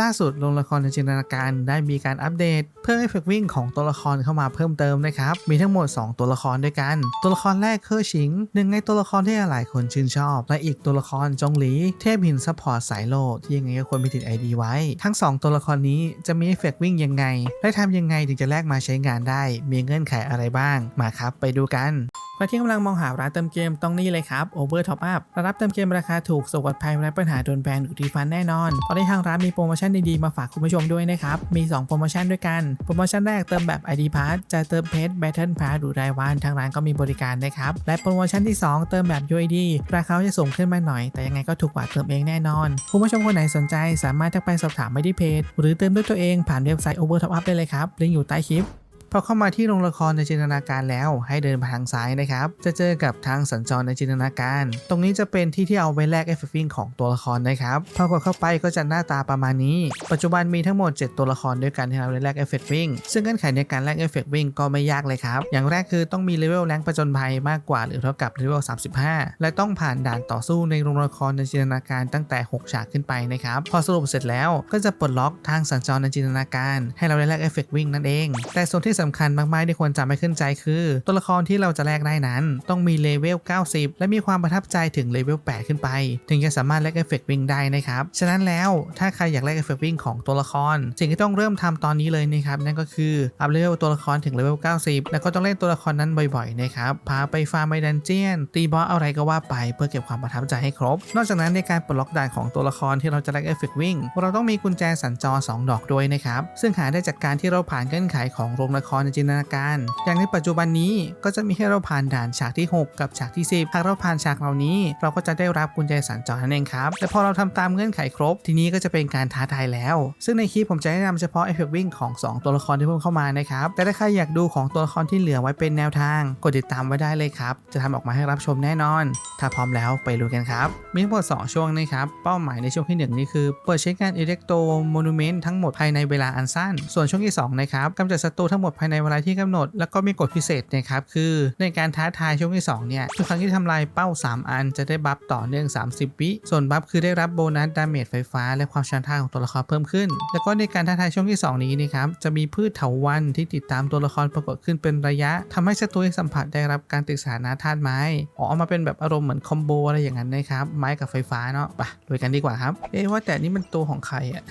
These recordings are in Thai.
ล่าสุดโรงละครในจินตนาการได้มีการอัปเดต เพิ่มเอฟเฟกต์วิ่งของตัวละครเข้ามาเพิ่มเติมนะครับ มีทั้งหมด 2 ตัวละครด้วยกัน ตัวละครแรกเคอร์ชิง หนึ่งในตัวละครที่หลายคนชื่นชอบ และอีกตัวละครจงหลี เทพหินซัพพอร์ตสายโลที่ยังไงก็ควรไปติดไอดีไว้ ทั้ง 2 ตัวละครนี้จะมีเอฟเฟกต์วิ่งยังไง และทำยังไงถึงจะแลกมาใช้งานได้ มีเงื่อนไขอะไรบ้าง มาครับไปดูกัน ใครที่กำลังมองหาร้านเติมเกมต้องนี่เลยครับ Over Top Up ร,รับเติมเกมราคาถูกสวัสดภัยและปัญหาโดนแบนอยู่ที่ฟันแน่นอน ตอนนี้ทางร้านมีโปรโมชั่นดีๆ มาฝากคุณผู้ชมด้วยนะครับ มี 2 โปรโมชั่นด้วยกัน โปรโมชั่นแรกเติมแบบ ID Pass จะเติมเพชร Battle Pass หรือรายวันทางร้านก็มีบริการนะครับ และโปรโมชั่นที่ 2 เติมแบบ UID ราคาจะสูงขึ้นมาหน่อย แต่ยังไงก็ถูกกว่าเติมเองแน่นอน คุณผู้ชมคนไหนสนใจสามารถทักไปสอบถามไม่ที่เพจ หรือเติมด้วยตัวเองผ่านเว็บไซต์ Over Top Up ได้เลยครับลิงก์อยู่ใต้คลิป พอเข้ามาที่โรงละครในจินตนาการแล้ว ให้เดินไปทางซ้ายนะครับ จะเจอกับทางสัญจรในจินตนาการ ตรงนี้จะเป็นที่ที่เอาไว้แลกเอฟเฟกต์วิ่งของตัวละครนะครับพอกดเข้าไปก็จะหน้าตาประมาณนี้ ปัจจุบันมีทั้งหมด 7 ตัวละครด้วยกันที่เราได้แลกเอฟเฟกต์วิ่งซึ่งเงื่อนไขในการแลกเอฟเฟกต์วิ่งก็ไม่ยากเลยครับ อย่างแรกคือต้องมีเลเวลแรงประจนภัยมากกว่าหรือเท่ากับเลเวล35 และต้องผ่านด่านต่อสู้ในโรงละครในจินตนาการตั้งแต่ 6 ฉากขึ้นไปนะครับพอสรุปเสร็จแล้วก็จะปลดล็อกทางสัญจรในจินตนาการ ให้เราได้แลกเอฟเฟกต์วิ่งนั่นเอง แต่ส่วนที่สำคัญมากๆที่ควรจำให้ขึ้นใจคือ ตัวละครที่เราจะแลกได้นั้น ต้องมีเลเวล 90 และมีความประทับใจถึงเลเวล 8 ขึ้นไป ถึงจะสามารถแลกเอฟเฟกต์วิ่งได้นะครับ ฉะนั้นแล้วถ้าใครอยากแลกเอฟเฟกต์วิ่งของตัวละคร สิ่งที่ต้องเริ่มทำตอนนี้เลยนะครับนั่นก็คืออัพเลเวลตัวละครถึงเลเวล 90 แล้วก็ต้องเล่นตัวละครนั้นบ่อยๆนะครับพาไปฟาร์มไปดันเจียน ตีบอสอะไรก็ว่าไปเพื่อเก็บความประทับใจให้ครบ นอกจากนั้นในการปลดล็อกด่านของตัวละครที่เราจะแลกเอฟเฟกต์วิ่งเราต้องมีกุญแจสัญจร2ดอกด้วยนะครับซึ่งหาได้จากการที่เราผ่านเงื่อนไขของโรงละครในจินตนาการ อย่างในปัจจุบันนี้ก็จะมีให้เราผ่านด่านฉากที่ 6 กับฉากที่ 10 หากเราผ่านฉากเหล่านี้ เราก็จะได้รับกุญแจสัญจรนั่นเองครับ แต่พอเราทำตามเงื่อนไขครบ ทีนี้ก็จะเป็นการท้าทายแล้ว ซึ่งในคลิปผมจะแนะนำเฉพาะเอฟเฟกวิ่งของ 2 ตัวละครที่เพิ่มเข้ามานะครับ แต่ถ้าใครอยากดูของตัวละครที่เหลือไว้เป็นแนวทางกดติดตามไว้ได้เลยครับ จะทำออกมาให้รับชมแน่นอน ถ้าพร้อมแล้วไปดูกันครับ มีทั้งหมด 2 ช่วงนะครับ เป้าหมายในช่วงที่ 1 นี่คือ เปิดใช้งานอิเล็กโตโมนูเมนต์ทั้งหมดภายในเวลาอันสั้น ส่วนช่วงที่2นะครับกำจัดศัตรูทั้งหมดภายในเวลาที่กำหนด แล้วก็มีกฎพิเศษนะครับคือในการท้าทายช่วงที่2เนี่ยทุกครั้งที่ทำลายเป้า 3 อันจะได้บัฟต่อเนื่อง 30 วิส่วนบัฟคือได้รับโบนัสดาเมจไฟฟ้า และความชาญท่าของตัวละครเพิ่มขึ้น แล้วก็ในการท้าทายช่วงที่ 2 นี้นะครับจะมีพืชเถาวัลย์ที่ติดตามตัวละครปรากฏขึ้นเป็นระยะทำให้ศัตรูที่สัมผัสได้รับการติดสถานะธาตุไม้ออเอามาเป็นแบบอารมณ์เหมือนคอมโบอะไรอย่างนั้นนะครับไม้กับไฟฟ้าเนาะไปลุยกันดีกว่าครับ เอ๊ะว่าแต่นี่มันตัวของใครอะ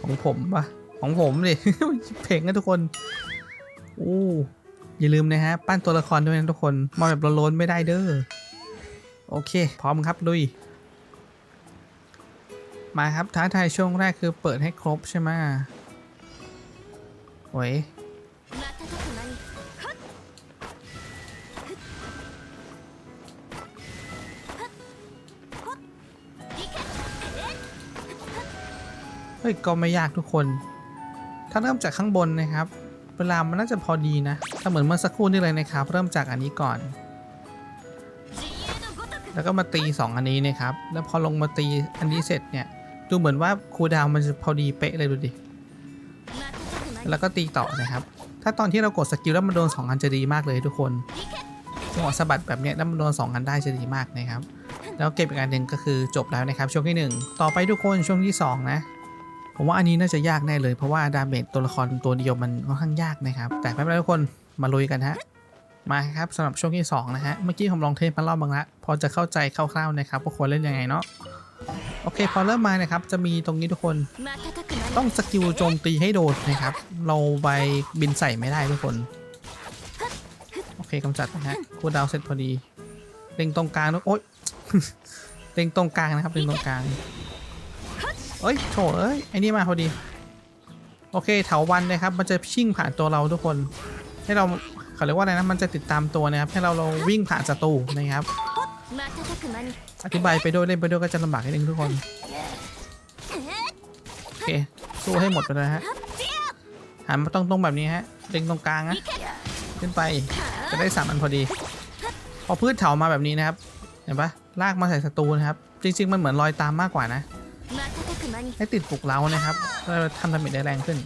ของผมปะ ของผมดิ เพ่งนะทุกคนโอ้อย่าลืมนะฮะ ปั้นตัวละครด้วยนะทุกคนมาแบบล้นไม่ได้เด้อ โอเค พร้อมครับลุย มาครับท้าทายช่วงแรกคือเปิดให้ครบใช่ไหมโอ้ยเฮ้ย ก็ไม่ยากทุกคน ถ้าเริ่มจากข้างบนนะครับ เวลามันน่าจะพอดีนะถ้าเหมือนเมื่อสักครู่นี่เลยนะครับ เริ่มจากอันนี้ก่อน แล้วก็มาตี 2 อันนี้นะครับ แล้วพอลงมาตีอันนี้เสร็จเนี่ยดูเหมือนว่าคูดาวมันจะพอดีเป๊ะเลยดูดิ แล้วก็ตีต่อนะครับ ถ้าตอนที่เรากดสกิลแล้วมันโดน 2 อันจะดีมากเลยทุกคนจังหวะสะบัดแบบนี้แล้วมันโดน 2 อันได้จะดีมากนะครับ แล้วเก็บอีกอันหนึ่งก็คือจบแล้วนะครับช่วงที่ 1 ต่อไปทุกคนช่วงที่ 2 นะ ผมว่าอันนี้น่าจะยากแน่เลยเพราะว่าดาเมจตัวละครตัวเดียวมันค่อนข้างยากนะครับ แต่ไม่เป็นไรทุกคนมาลุยกันฮะมาครับสำหรับช่วงที่ 2 นะฮะ เมื่อกี้ผมลองเทสมารอบบางละพอจะเข้าใจคร่าวๆนะครับว่าควรเล่นยังไงเนาะโอเค พอเริ่มมานะครับ จะมีตรงนี้ทุกคนต้องสกิลโจมตีให้โดดนะครับ เราไปบินใส่ไม่ได้ทุกคน โอเคกำจัดนะฮะคูดาวเสร็จพอดีเล็งตรงกลางนะโอ๊ยเล็งตรงกลางนะครับเล็งตรงกลาง อ้ยโถเอ้ยไอ้นี่มาพอดี โอเคเถาวันนะครับ มันจะชิ่งผ่านตัวเราทุกคน ให้เราเขาเรียกว่าอะไรนะมันจะติดตามตัวนะครับ ให้เราเราวิ่งผ่านศัตรูนะครับ อธิบายไปด้วยเล่นไปด้วยก็จะลำบากนิดนึงทุกคน โอเค สู้ให้หมดไปเลยฮะหันมาต้องตรงแบบนี้ฮะดึงตรงกลางนะขึ้นไปจะได้สามอันพอดี พอพืชเถามาแบบนี้นะครับ เห็นปะลากมาใส่ศัตรูนะครับ จริง ๆ มันเหมือนลอยตามมากกว่านะ ให้ติดปลุกเรานะครับเพื่อทำดาเมได้แรงขึ้น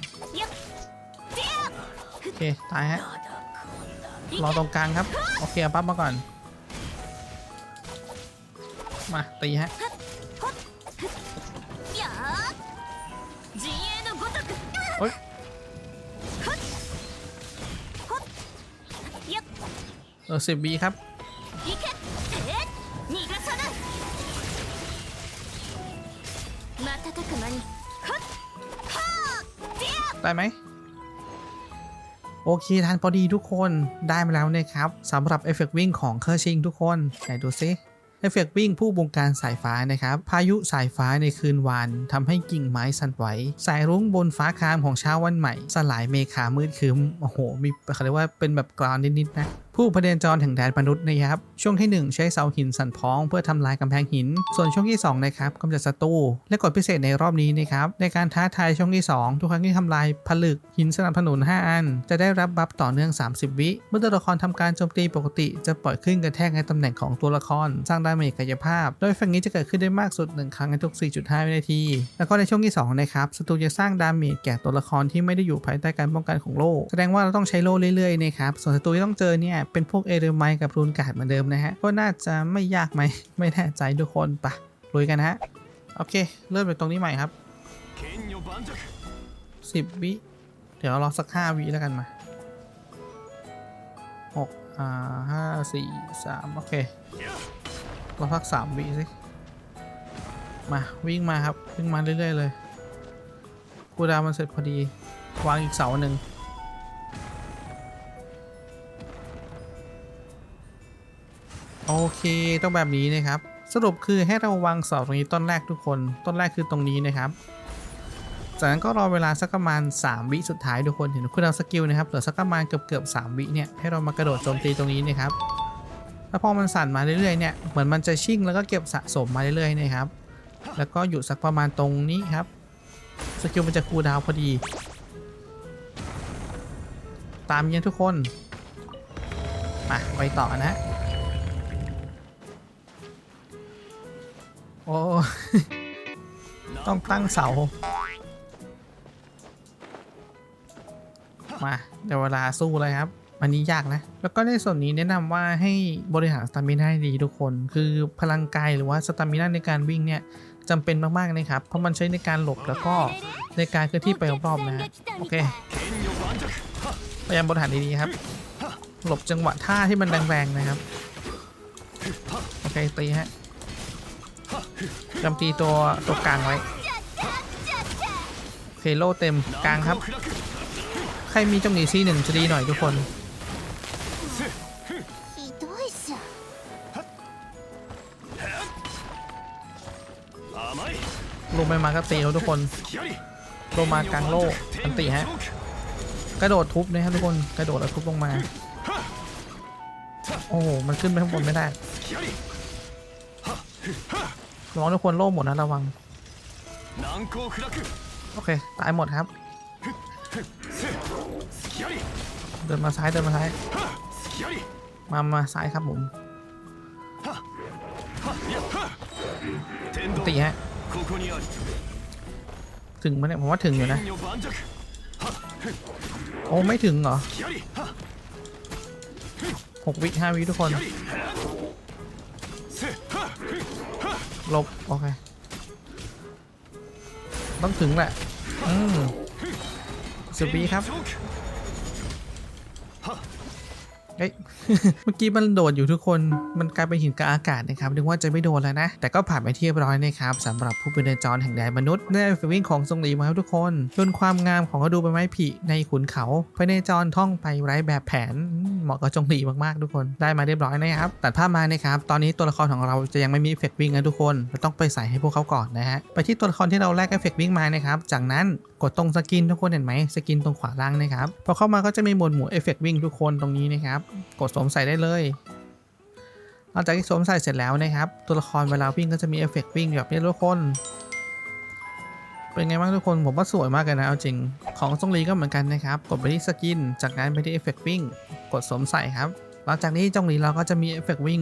โอเคตายฮะรอตรงกลางครับ โอเคปั๊บมาก่อน มาตีฮะโอ๊ยเออสิบวีครับ ได้ไหมโอเคทันพอดีทุกคนได้มาแล้วนะครับสำหรับเอฟเฟกต์วิ่งของเคอร์ชิงทุกคนไหนดูซิเอฟเฟกต์วิ่งผู้บงการสายฟ้านะครับ พายุสายฟ้าในคืนวานทำให้กิ่งไม้สั่นไหว สายรุ้งบนฟ้าคามของเช้าวันใหม่ สลายเมฆามืดคืมโอ้โห มีเขาเรียกว่าเป็นแบบกราวน์นิดๆนะ ผู้พเนจรแห่งแดนมนุษย์นะครับ ช่วงทีหนึ่1 ใช้เสาหินสั่นพ้องเพื่อทำลายกำแพงหิน ส่วนช่วงที่2นะครับกำจัดศัตรูและกฎพิเศษในรอบนี้นะครับในการท้าทายช่วงที่ 2 ทุกครั้งที่ทำลายผลึกหินสนับสนุน 5 อัน จะได้รับบัฟต่อเนื่อง 30 วิ เมื่อตัวละครทำการโจมตีปกติ จะปล่อยขึ้นกระแทกในตำแหน่งของตัวละคร สร้างดาเมจกายภาพ โดยฝั่งนี้จะเกิดขึ้นได้มากสุด 1 ครั้งในทุก 4.5 วินาที แล้วก็ในช่วงที่2นะครับศัตรูจะสร้างดาเมจแก่ตัวละครที่ไม่ได้อยู่ภายใต้การป้องกันของโล่แสดงว่าเราต้องใช้โล่เรื่อยๆนะครับส่วนศัตรูที่ต้องเจอเนี่ยเป็นพวกเอเดอร์ไมกับรูนการ์ดเหมือนเดิมนะฮะ ก็น่าจะไม่ยากไหม ไม่แน่ใจทุกคนปะรุยกันฮะ โอเค เริ่มจากตรงนี้ใหม่ครับ 10 วิ เดี๋ยวรอสัก 5 วิแล้วกันมา 6 อ่าห้าสี่สามโอเครอพัก 3 วิสิ มาวิ่งมาครับ วิ่งมาเรื่อย ๆ เลย กูดามันเสร็จพอดี วางอีกเสาหนึ่ง โอเคต้องแบบนี้นะครับ สรุปคือให้เราวางเสาตรงนี้ต้นแรกทุกคน ต้นแรกคือตรงนี้นะครับจากนั้นก็รอเวลาสักประมาณ 3 วิสุดท้ายทุกคนเห็นคุณเอาสกิลนะครับเหลือสักประมาณเกือบเกือบๆ3วิเนี่ยให้เรามากระโดดโจมตีตรงนี้นะครับแล้วพอมันสั่นมาเรื่อยๆเนี่ยเหมือนมันจะชิ่งแล้วก็เก็บสะสมมาเรื่อยๆนะครับ แล้วก็อยู่สักประมาณตรงนี้ครับสกิลมันจะคูลดาวพอดี ตามเนี้ยทุกคนมาไปต่อนะ อ้ต้องตั้งเสา มาเดี๋ยวเวลาสู้เลยครับ อันนี้ยากนะ แล้วก็ในส่วนนี้แนะนำว่าให้บริหารสตามินให้ดีทุกคน คือพลังกายหรือว่าสตามินาในการวิ่งเนี่ยจำเป็นมากๆนะครับ เพราะมันใช้ในการหลบแล้วก็ในการเคลื่อนที่ไปรอบๆนะ โอเค พยายามบริหารดีๆครับ หลบจังหวะท่าที่มันแรงๆนะครับ โอเคตีฮะ จำตีตัวตัวกลางไว้เคโลเต็มกลางครับ ใครมีจงหนีซีหนึ่งจะดีหน่อยทุกคนลงไปมาก็ตีเขาทุกคนลงมากลางโลอันตีฮะ กระโดดทุบนะครับทุกคน กระโดดแล้วทุบลงมา โอ้โห มันขึ้นไปข้างบนไม่ได้ น้องทุกคนโล่หมดนะระวัง โอเค ตายหมดครับ เดินมาซ้ายเดินมาซ้าย มา มาซ้ายครับผมตีฮะ ถึงไหมเนี่ยผมว่าถึงอยู่นะ โอ้ ไม่ถึงเหรอหกวิห้าวิทุกคน ลบ โอเค ต้องถึงแหละ อืมสุดปีครับ เอ้ย เมื่อกี้มันโดดอยู่ทุกคน มันกลายเป็นหินกลางอากาศนะครับนึกว่าจะไม่โดนแล้วนะ แต่ก็ผ่านไปที่เรียบร้อยนะครับสำหรับผู้เป็นจอนแห่งแดนมนุษย์ได้ฝีวิ่งของทรงหลีมาแล้วทุกคนจนความงามของกระดูใบไม้ผีในขุนเขาไปในจอนท่องไปไร้แบบแผนเหมาะกับจงหลีมากๆทุกคนได้มาเรียบร้อยนะครับ ตัดภาพมานะครับตอนนี้ตัวละครของเราจะยังไม่มีเอฟเฟกต์วิ่งนะทุกคนเราต้องไปใส่ให้พวกเขาก่อนนะฮะไปที่ตัวละครที่เราแลกเอฟเฟกต์วิ่งมานะครับจากนั้นกดตรงสกินทุกคนเห็นไหมสกินตรงขวาล่างนะครับพอเข้ามาก็จะมีหมวดหมู่เอฟเฟกต์วิ่งทุกคนตรงนี้นะครับกดสวมใส่ได้เลยหลังจากที่สวมใส่เสร็จแล้วนะครับ ตัวละครเวลาวิ่งก็จะมีเอฟเฟกต์วิ่งแบบนี้ทุกคน เป็นไงบ้างทุกคนผมว่าสวยมากเลยนะเอาจริง ของซงลีก็เหมือนกันนะครับ กดไปที่สกิน จากนั้นไปที่เอฟเฟกต์วิ่ง กดสวมใส่ครับ หลังจากนี้จงหลีเราก็จะมีเอฟเฟกต์วิ่ง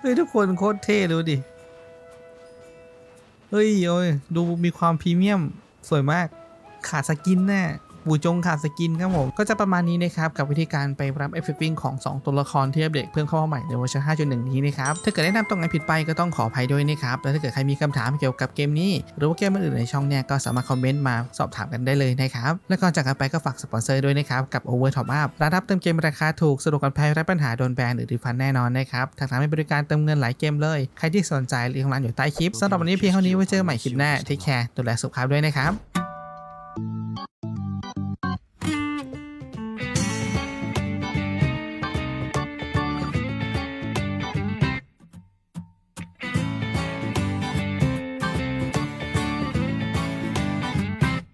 เฮ้ยทุกคนโคตรเท่ดูดิ เฮ้ยโอ้ยดูมีความพรีเมียมสวยมาก ขาดสกินแน่ ปูจงขาดสกินครับผม ก็จะประมาณนี้นะครับ กับวิธีการไปรับเอฟเฟกต์วิ่งของ 2 ตัวละครที่อัปเดตเพิ่มเข้ามาใหม่ในเวอร์ชัน5.1 นี้นะครับ ถ้าเกิดแนะนำตรงไหนผิดไปก็ต้องขออภัยด้วยนะครับ แล้วถ้าเกิดใครมีคำถามเกี่ยวกับเกมนี้ หรือว่าเกมอื่นในช่องเนี่ยก็สามารถคอมเมนต์มาสอบถามกันได้เลยนะครับ และก่อนจากกันไปก็ฝากสปอนเซอร์ด้วยนะครับกับ Over Top Up ร้านรับเติมเกมราคาถูกสะดวกปลอดภัยไร้ปัญหาโดนแบนหรือรีฟันแน่นอนนะครับทางร้านมีบริการเติมเงินหลายเกมเลยใครที่สนใจลิงก์ของร้านอยู่ใต้คลิปสำหรับวันนี้เพียงเท่านี้ไว้เจอใหม่คลิปหน้าที่แคร์ดูแลสุขภาพด้วยนะครับ